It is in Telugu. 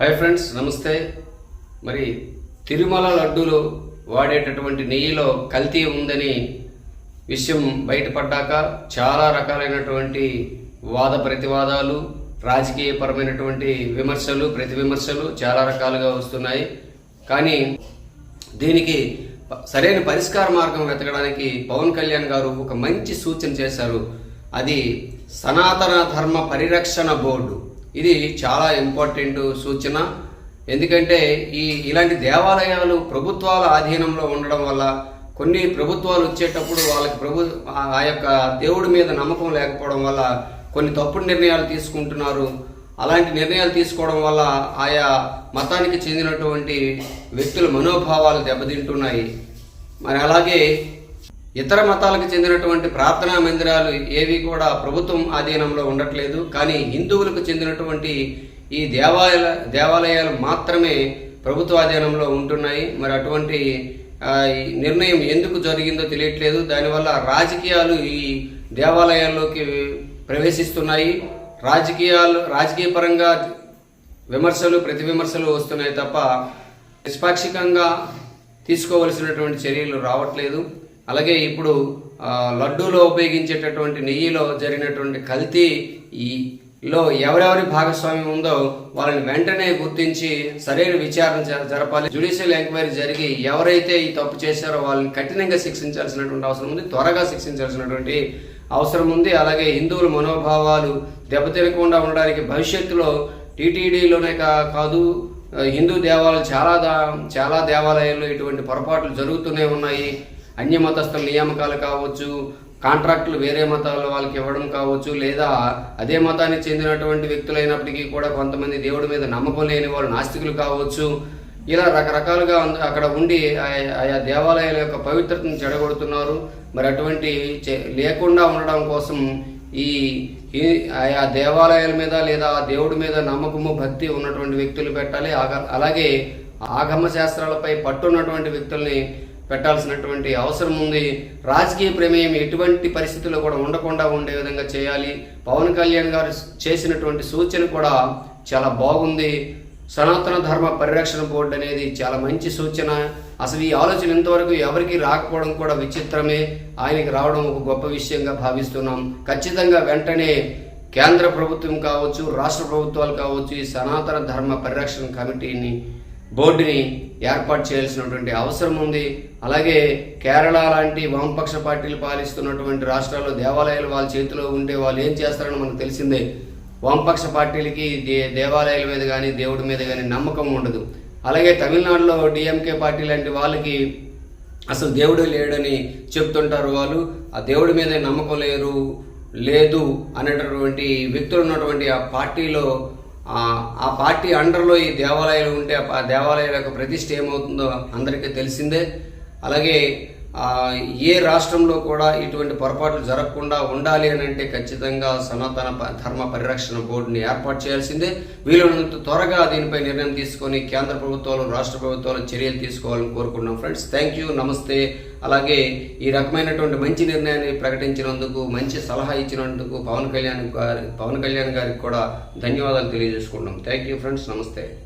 హాయ్ ఫ్రెండ్స్ నమస్తే. మరి తిరుమల లడ్డూలు వాడేటటువంటి నెయ్యిలో కల్తీ ఉందని విషయం బయటపడ్డాక చాలా రకాలైనటువంటి వాద ప్రతివాదాలు రాజకీయపరమైనటువంటి విమర్శలు ప్రతి విమర్శలు చాలా రకాలుగా వస్తున్నాయి. కానీ దీనికి సరైన పరిష్కార మార్గం వెతకడానికి పవన్ కళ్యాణ్ గారు ఒక మంచి సూచన చేశారు. అది సనాతన ధర్మ పరిరక్షణ బోర్డు. ఇది చాలా ఇంపార్టెంట్ సూచన. ఎందుకంటే ఈ ఇలాంటి దేవాలయాలు ప్రభుత్వాల ఆధీనంలో ఉండడం వల్ల కొన్ని ప్రభుత్వాలు వచ్చేటప్పుడు వాళ్ళకి ప్రభు ఆ- ఆ యొక్క దేవుడి మీద నమ్మకం లేకపోవడం వల్ల కొన్ని తప్పుడు నిర్ణయాలు తీసుకుంటున్నారు. అలాంటి నిర్ణయాలు తీసుకోవడం వల్ల ఆయా మతానికి చెందినటువంటి వ్యక్తుల మనోభావాలు దెబ్బతింటున్నాయి. మరి అలాగే ఇతర మతాలకు చెందినటువంటి ప్రార్థనా మందిరాలు ఏవి కూడా ప్రభుత్వం ఆధీనంలో ఉండట్లేదు. కానీ హిందువులకు చెందినటువంటి ఈ దేవాలయ దేవాలయాలు మాత్రమే ప్రభుత్వ ఆధీనంలో ఉంటున్నాయి. మరి అటువంటి నిర్ణయం ఎందుకు జరిగిందో తెలియట్లేదు. దానివల్ల రాజకీయాలు ఈ దేవాలయాల్లోకి ప్రవేశిస్తున్నాయి. రాజకీయాలు రాజకీయ పరంగా విమర్శలు ప్రతి విమర్శలు వస్తున్నాయి తప్ప నిష్పాక్షికంగా తీసుకోవలసినటువంటి చర్యలు రావట్లేదు. అలాగే ఇప్పుడు లడ్డూలో ఉపయోగించేటటువంటి నెయ్యిలో జరిగినటువంటి కల్తీ ఈ లో ఎవరెవరి భాగస్వామ్యం ఉందో వాళ్ళని వెంటనే గుర్తించి సరైన విచారణ జ- జరపాలి. జ్యుడిషియల్ ఎంక్వైరీ జరిగి ఎవరైతే ఈ తప్పు చేశారో వాళ్ళని కఠినంగా శిక్షించాల్సినటువంటి అవసరం ఉంది త్వరగా శిక్షించాల్సినటువంటి అవసరం ఉంది. అలాగే హిందువుల మనోభావాలు దెబ్బతినకుండా ఉండడానికి భవిష్యత్తులో టీటీడీలోనే కా కాదు హిందూ దేవాలయాలు చాలా దా చాలా దేవాలయాల్లో ఇటువంటి పొరపాట్లు జరుగుతూనే ఉన్నాయి. అన్య మతస్థుల నియామకాలు కావచ్చు కాంట్రాక్టులు వేరే మతాల వాళ్ళకి ఇవ్వడం కావచ్చు లేదా అదే మతానికి చెందినటువంటి వ్యక్తులైనప్పటికీ కూడా కొంతమంది దేవుడి మీద నమ్మకం లేని వాళ్ళు నాస్తికులు కావచ్చు. ఇలా రకరకాలుగా అక్కడ ఉండి ఆయా- ఆయా దేవాలయాల యొక్క పవిత్రతను చెడగొడుతున్నారు. మరి అటువంటి చే- లేకుండా ఉండడం కోసం ఈ ఆయా దేవాలయాల మీద లేదా ఆ దేవుడి మీద నమ్మకము భక్తి ఉన్నటువంటి వ్యక్తులు పెట్టాలి. ఆగ- అలాగే ఆగమ శాస్త్రాలపై పట్టున్నటువంటి వ్యక్తుల్ని పెట్టాల్సినటువంటి అవసరం ఉంది. రాజకీయ ప్రమేయం ఎటువంటి పరిస్థితుల్లో కూడా ఉండకుండా ఉండే విధంగా చేయాలి. పవన్ కళ్యాణ్ గారు చేసినటువంటి సూచన కూడా చాలా బాగుంది. సనాతన ధర్మ పరిరక్షణ బోర్డు అనేది చాలా మంచి సూచన. అసలు ఈ ఆలోచన ఇంతవరకు ఎవరికి రాకపోవడం కూడా విచిత్రమే. ఆయనకి రావడం ఒక గొప్ప విషయంగా భావిస్తున్నాం. ఖచ్చితంగా వెంటనే కేంద్ర ప్రభుత్వం కావచ్చు రాష్ట్ర ప్రభుత్వాలు కావచ్చు ఈ సనాతన ధర్మ పరిరక్షణ కమిటీని బోర్డుని ఏర్పాటు చేయాల్సినటువంటి అవసరం ఉంది. అలాగే కేరళ లాంటి వామపక్ష పార్టీలు పాలిస్తున్నటువంటి రాష్ట్రాల్లో దేవాలయాలు వాళ్ళ చేతిలో ఉంటే వాళ్ళు ఏం చేస్తారని మనకు తెలిసిందే. వామపక్ష పార్టీలకి దే దేవాలయాల మీద కానీ దేవుడి మీద కానీ నమ్మకం ఉండదు. అలాగే తమిళనాడులో డిఎంకే పార్టీ లాంటి వాళ్ళకి అసలు దేవుడు లేడని చెప్తుంటారు వాళ్ళు. ఆ దేవుడి మీద నమ్మకం లేరు లేదు అనేటటువంటి వ్యక్తులు ఉన్నటువంటి ఆ పార్టీలో ఆ పార్టీ అండర్లో ఈ దేవాలయాలు ఉంటే ఆ దేవాలయాల యొక్క ప్రతిష్ట ఏమవుతుందో అందరికీ తెలిసిందే. అలాగే ఏ రాష్ట్రంలో కూడా ఇటువంటి పొరపాట్లు జరగకుండా ఉండాలి అని అంటే ఖచ్చితంగా సనాతన ప- ధర్మ పరిరక్షణ బోర్డుని ఏర్పాటు చేయాల్సిందే. వీలైనంత త్వరగా దీనిపై నిర్ణయం తీసుకొని కేంద్ర ప్రభుత్వాలు రాష్ట్ర ప్రభుత్వాలు చర్యలు తీసుకోవాలని కోరుకుంటున్నాం ఫ్రెండ్స్. థ్యాంక్ యూ నమస్తే. అలాగే ఈ రకమైనటువంటి మంచి నిర్ణయాన్ని ప్రకటించినందుకు మంచి సలహా ఇచ్చినందుకు పవన్ కళ్యాణ్ గారి పవన్ కళ్యాణ్ గారికి కూడా ధన్యవాదాలు తెలియజేసుకుంటున్నాం. థ్యాంక్ యూ ఫ్రెండ్స్ నమస్తే.